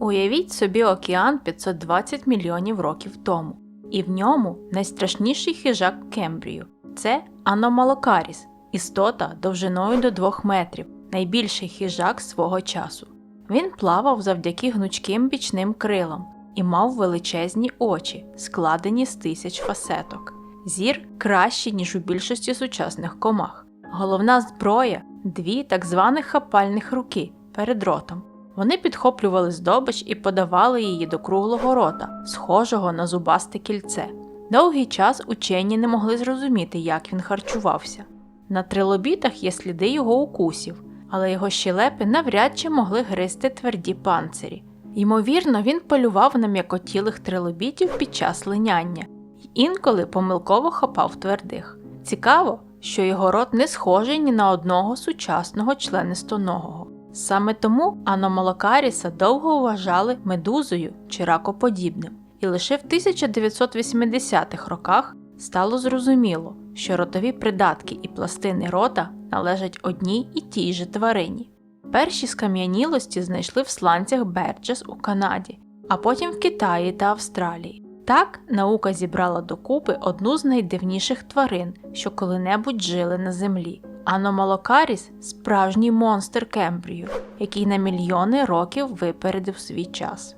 Уявіть собі океан 520 мільйонів років тому, і в ньому найстрашніший хижак Кембрію це Аномалокаріс, істота довжиною до 2 метрів, найбільший хижак свого часу. Він плавав завдяки гнучким бічним крилам і мав величезні очі, складені з тисяч фасеток. Зір кращий, ніж у більшості сучасних комах. Головна зброя дві так званих хапальних руки перед ротом. Вони підхоплювали здобич і подавали її до круглого рота, схожого на зубасте кільце. Довгий час учені не могли зрозуміти, як він харчувався. На трилобітах є сліди його укусів, але його щелепи навряд чи могли гризти тверді панцирі. Ймовірно, він полював на м'якотілих трилобітів під час линяння й інколи помилково хапав твердих. Цікаво, що його рот не схожий ні на одного сучасного членистоногого. Саме тому Аномалокаріса довго вважали медузою чи ракоподібним, і лише в 1980-х роках стало зрозуміло, що ротові придатки і пластини рота належать одній і тій же тварині. Перші скам'янілості знайшли в сланцях Берджес у Канаді, а потім в Китаї та Австралії. Так наука зібрала докупи одну з найдивніших тварин, що коли-небудь жили на землі. Аномалокаріс справжній монстр Кембрію, який на мільйони років випередив свій час.